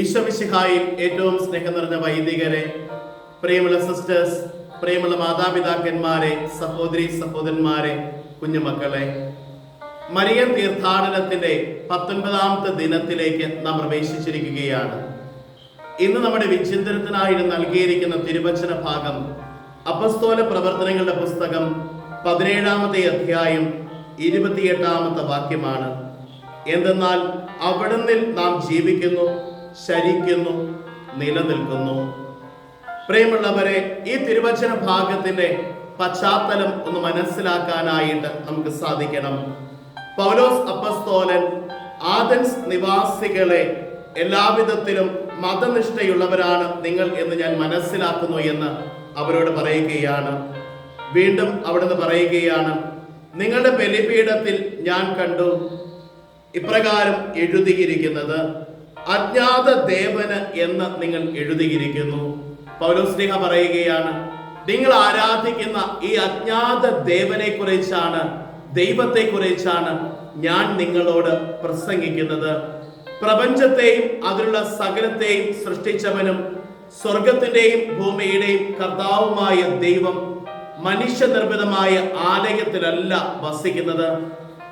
ഈശ്വമിശിഹായിൽ ഏറ്റവും സ്നേഹം നിറഞ്ഞ വൈദികരെ പ്രിയമുള്ള സിസ്റ്റേഴ്സ് പ്രിയമുള്ള മാതാപിതാക്കന്മാരെ സഹോദരി സഹോദരന്മാരെ കുഞ്ഞുമക്കളെ മരിയൻ തീർത്ഥാടനത്തിന്റെ പത്തൊൻപതാമത്തെ ദിനത്തിലേക്ക് നാം പ്രവേശിച്ചിരിക്കുകയാണ്. ഇന്ന് നമ്മുടെ വിചിന്തനത്തിനായി നൽകിയിരിക്കുന്ന തിരുവചന ഭാഗം അപസ്തോല പ്രവർത്തനങ്ങളുടെ പുസ്തകം പതിനേഴാമത്തെ അധ്യായം ഇരുപത്തിയെട്ടാമത്തെ വാക്യമാണ്. എന്തെന്നാൽ അവിടുന്ന് നാം ജീവിക്കുന്നു ശരിക്കുന്നു നിലനിൽക്കുന്നു. പ്രിയമുള്ളവരെ ഈ തിരുവചന ഭാഗത്തിന്റെ പശ്ചാത്തലം ഒന്ന് മനസ്സിലാക്കാനായിട്ട് നമുക്ക് സാധിക്കണം. പൗലോസ് അപ്പസ്തോലൻ ആദൻസ് നിവാസികളെ എല്ലാവിധത്തിലും മതനിഷ്ഠയുള്ളവരാണ് നിങ്ങൾ എന്ന് ഞാൻ മനസ്സിലാക്കുന്നു എന്ന് അവരോട് പറയുകയാണ്. വീണ്ടും അവിടുന്ന് പറയുകയാണ് നിങ്ങളുടെ ബലിപീഠത്തിൽ ഞാൻ കണ്ടു ഇപ്രകാരം എഴുതിയിരിക്കുന്നത് അജ്ഞാത ദേവന് എന്ന് നിങ്ങൾ എഴുതിയിരിക്കുന്നു. പൗലോസ്ലിഹ പറയുകയാണ് നിങ്ങൾ ആരാധിക്കുന്ന ഈ അജ്ഞാത ദേവനെ കുറിച്ചാണ് ദൈവത്തെ കുറിച്ചാണ് ഞാൻ നിങ്ങളോട് പ്രസംഗിക്കുന്നത്. പ്രപഞ്ചത്തെയും അതിലുള്ള സകലത്തെയും സൃഷ്ടിച്ചവനും സ്വർഗത്തിന്റെയും ഭൂമിയുടെയും കർത്താവുമായ ദൈവം മനുഷ്യനിർമ്മിതമായ ആലയത്തിലല്ല വസിക്കുന്നത്.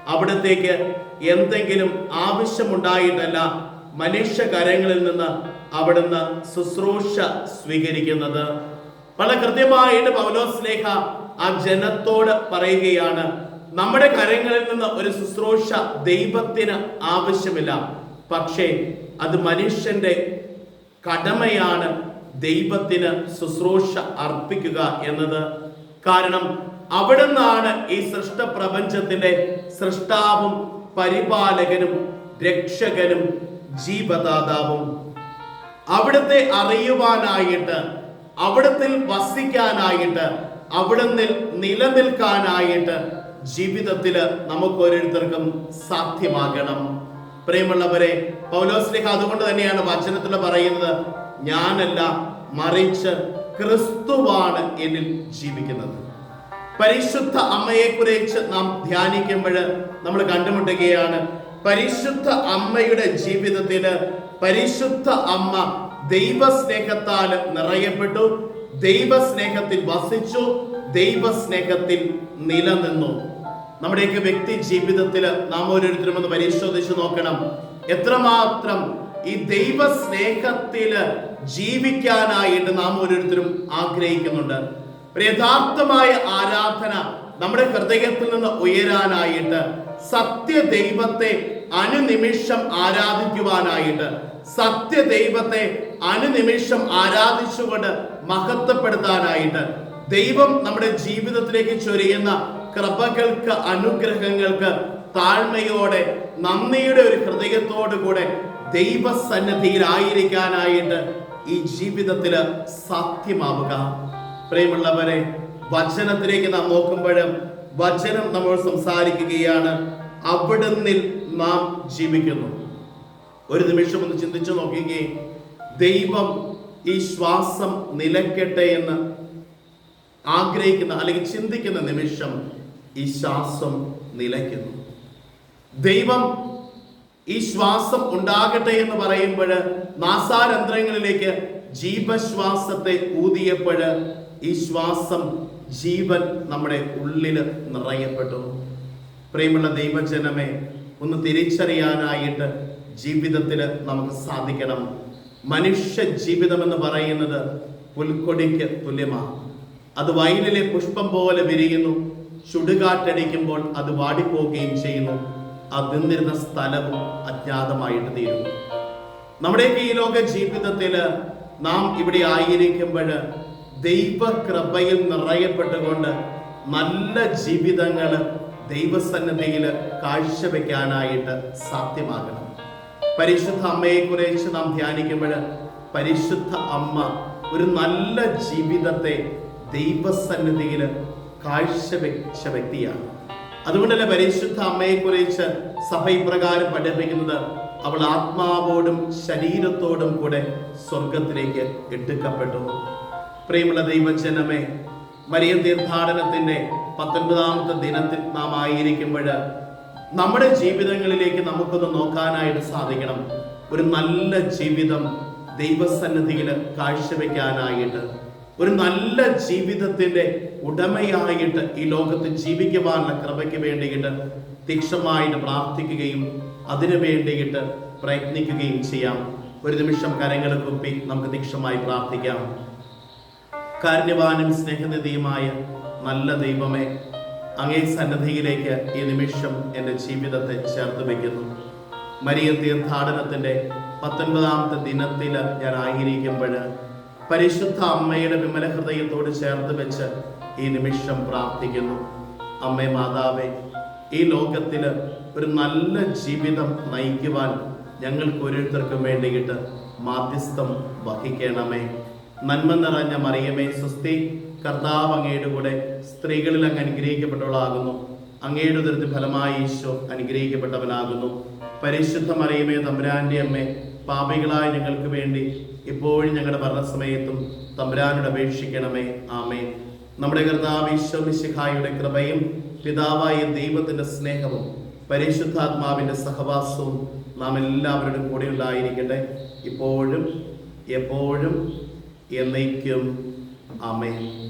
അവിടത്തേക്ക് എന്തെങ്കിലും ആവശ്യമുണ്ടായിട്ടല്ല മനുഷ്യകരങ്ങളിൽ നിന്ന് അവിടുന്ന് ശുശ്രൂഷ സ്വീകരിക്കുന്നത്. വളരെ കൃത്യമായിട്ട് പൗലോസ് ലേഖ ആ ജനത്തോട് പറയുകയാണ് നമ്മുടെ കരങ്ങളിൽ നിന്ന് ഒരു ശുശ്രൂഷ ദൈവത്തിന് ആവശ്യമില്ല. പക്ഷേ അത് മനുഷ്യന്റെ കടമയാണ് ദൈവത്തിന് ശുശ്രൂഷ അർപ്പിക്കുക എന്നത്. കാരണം അവിടെ നിന്നാണ് ഈ സൃഷ്ട പ്രപഞ്ചത്തിന്റെ സൃഷ്ടാവും പരിപാലകനും രക്ഷകനും ജീവദാതാവും. അവിടുത്തെ അറിയുവാനായിട്ട് അവിടത്തിൽ വസിക്കാനായിട്ട് അവിടുന്ന് നിലനിൽക്കാനായിട്ട് ജീവിതത്തിൽ നമുക്ക് ഓരോരുത്തർക്കും സാധ്യമാകണം. പ്രിയമുള്ളവരെ പൗലോസ്ലിഹ അതുകൊണ്ട് തന്നെയാണ് വചനത്തിൽ പറയുന്നത് ഞാനല്ല മറിച്ച് ക്രിസ്തുവാണ് എന്നിൽ ജീവിക്കുന്നത്. പരിശുദ്ധ അമ്മയെ കുറിച്ച് നാം ധ്യാനിക്കുമ്പോൾ നമ്മൾ കണ്ടുമുട്ടുകയാണ് പരിശുദ്ധ അമ്മയുടെ ജീവിതത്തിൽ പരിശുദ്ധ അമ്മ ദൈവസ്നേഹത്താൽ നിറയപ്പെട്ടു. ദൈവസ്നേഹത്തിൽ വസിച്ചു. ദൈവസ്നേഹത്തിൽ നിലനിന്നു. നമ്മുടെയൊക്കെ വ്യക്തി ജീവിതത്തിൽ നാം ഓരോരുത്തരും ഒന്ന് പരിശോധിച്ച് നോക്കണം. എത്രമാത്രം ഈ ദൈവ സ്നേഹത്തിൽ ജീവിക്കാനായിട്ട് നാം ഓരോരുത്തരും ആഗ്രഹിക്കുന്നുണ്ട്. യഥാർത്ഥമായ ആരാധന നമ്മുടെ ഹൃദയത്തിൽ നിന്ന് ഉയരാനായിട്ട് സത്യ ദൈവത്തെ അനുനിമിഷം ആരാധിക്കുവാനായിട്ട് സത്യ ദൈവത്തെ അനുനിമിഷം ആരാധിച്ചുകൊണ്ട് മഹത്വപ്പെടുത്താനായിട്ട് ദൈവം നമ്മുടെ ജീവിതത്തിലേക്ക് ചൊരിയുന്ന കൃപകൾക്ക് അനുഗ്രഹങ്ങൾക്ക് താഴ്മയോടെ നന്ദിയുടെ ഒരു ഹൃദയത്തോടു കൂടെ ദൈവസന്നിധിയിലായിരിക്കാനായിട്ട് ഈ ജീവിതത്തിൽ സാധ്യമാവുക. പ്രിയമുള്ളവരെ വചനത്തിലേക്ക് നാം നോക്കുമ്പോഴും വചനം നമ്മൾ സംസാരിക്കുകയാണ്. അവിടുന്ന് നാം ജീവിക്കുന്നു. ഒരു നിമിഷം ഒന്ന് ചിന്തിച്ചു നോക്കുകയെ ദൈവം ഈ ശ്വാസം നിലക്കട്ടെ എന്ന് ആഗ്രഹിക്കുന്ന അല്ലെങ്കിൽ ചിന്തിക്കുന്ന നിമിഷം ഈ ശ്വാസം നിലയ്ക്കുന്നു. ദൈവം ഈ ശ്വാസം ഉണ്ടാകട്ടെ എന്ന് പറയുമ്പോൾ നാസാരന്ധ്രങ്ങളിലേക്ക് ജീവശ്വാസത്തെ ഊതിയപ്പോൾ ഈ ശ്വാസം ജീവൻ നമ്മുടെ ഉള്ളിൽ നിറയപ്പെട്ടു. പ്രിയമുള്ള ദൈവജനമേ ഒന്ന് തിരിച്ചറിയാനായിട്ട് ജീവിതത്തിൽ നമുക്ക് സാധിക്കണം. മനുഷ്യ ജീവിതം എന്ന് പറയുന്നത് പുൽക്കൊടിക്ക് തുല്യമാണ്. അത് വയലിലെ പുഷ്പം പോലെ വിരിയുന്നു. ചുടുകാറ്റടിക്കുമ്പോൾ അത് വാടിപ്പോവുകയും ചെയ്യുന്നു. അത് നിന്നിരുന്ന സ്ഥലവും അജ്ഞാതമായിട്ട് തീരുന്നു. നമ്മുടെ ഈ ലോക ജീവിതത്തിൽ നാം ഇവിടെ ആയിരിക്കുമ്പോൾ ദൈവകൃപയിൽ നിറയപ്പെട്ടുകൊണ്ട് നല്ല ജീവിതങ്ങൾ ദൈവസന്നിധിയിൽ കാഴ്ചവെക്കാനായിട്ട് സാധ്യമാകണം. പരിശുദ്ധ അമ്മയെക്കുറിച്ച് നാം ധ്യാനിക്കുമ്പോൾ പരിശുദ്ധ അമ്മ ഒരു നല്ല ജീവിതത്തെ ദൈവസന്നിധിയിൽ കാഴ്ചവെച്ച വ്യക്തിയാണ്. അതുകൊണ്ടല്ലേ പരിശുദ്ധ അമ്മയെക്കുറിച്ച് സഭ ഇപ്രകാരം പഠിപ്പിക്കുന്നത്? അവൾ ആത്മാവോടും ശരീരത്തോടും കൂടെ സ്വർഗത്തിലേക്ക് എടുക്കപ്പെട്ടു. പ്രിയമുള്ള ദൈവജനമേ മരിയ തീർത്ഥാടനത്തിന്റെ പത്തൊൻപതാമത്തെ ദിനത്തിൽ നാം ആയിരിക്കുമ്പോൾ നമ്മുടെ ജീവിതങ്ങളിലേക്ക് നമുക്കൊന്ന് നോക്കാനായിട്ട് സാധിക്കണം. ഒരു നല്ല ജീവിതം ദൈവസന്നിധിയിൽ കാഴ്ചവെക്കാനായിട്ട് ഒരു നല്ല ജീവിതത്തിന്റെ ഉടമയായിട്ട് ഈ ലോകത്ത് ജീവിക്കുവാനുള്ള കൃപയ്ക്ക് വേണ്ടിയിട്ട് തീക്ഷമായിട്ട് പ്രാർത്ഥിക്കുകയും അതിനു വേണ്ടിയിട്ട് പ്രയത്നിക്കുകയും ചെയ്യാം. ഒരു നിമിഷം കരങ്ങൾ കുപ്പി നമുക്ക് തീക്ഷമായി പ്രാർത്ഥിക്കാം. കാരുണ്യവാനും സ്നേഹനിധിയുമായ നല്ല ദൈവമേ അങ്ങേ സന്നദ്ധിയിലേക്ക് ഈ നിമിഷം എന്റെ ജീവിതത്തെ ചേർത്ത് വയ്ക്കുന്നു. മരിയ തീർത്ഥാടനത്തിന്റെ പത്തൊൻപതാമത്തെ ദിനത്തിൽ ഞാൻ ആയിരിക്കുമ്പോൾ പരിശുദ്ധ അമ്മയുടെ വിമല ഹൃദയത്തോട് ചേർത്ത് വെച്ച് ഈ നിമിഷം പ്രാർത്ഥിക്കുന്നു. അമ്മേ മാതാവേ ഈ ലോകത്തിൽ ഒരു നല്ല ജീവിതം നയിക്കുവാൻ ഞങ്ങൾക്ക് ഓരോരുത്തർക്കും വേണ്ടിയിട്ട് മാധ്യസ്ഥം വഹിക്കണമേ. നന്മ നിറഞ്ഞ മറിയമേ സുസ്തി കർത്താവ് അങ്ങയുടെ കൂടെ സ്ത്രീകളിൽ അങ്ങ് അനുഗ്രഹിക്കപ്പെട്ടവളാകുന്നു. അങ്ങയുടെ ഉദരത്തിൽ ഫലമായി ഈശോ അനുഗ്രഹിക്കപ്പെട്ടവനാകുന്നു. പരിശുദ്ധ മറിയമേ തമ്പുരാന്റെ അമ്മേ പാപികളായ ഞങ്ങൾക്ക് വേണ്ടി ഇപ്പോഴും ഞങ്ങളുടെ മരണസമയത്തും തമ്പുരാനോട് അപേക്ഷിക്കണമേ. ആമേ നമ്മുടെ കർത്താവ് ഈശോ മിശിഹായുടെ കൃപയും പിതാവായ ദൈവത്തിന്റെ സ്നേഹവും പരിശുദ്ധാത്മാവിന്റെ സഹവാസവും നാം എല്ലാവരുടെയും കൂടെ ഉണ്ടായിരിക്കട്ടെ. ഇപ്പോഴും എപ്പോഴും എന്നേക്കും. ആമേൻ.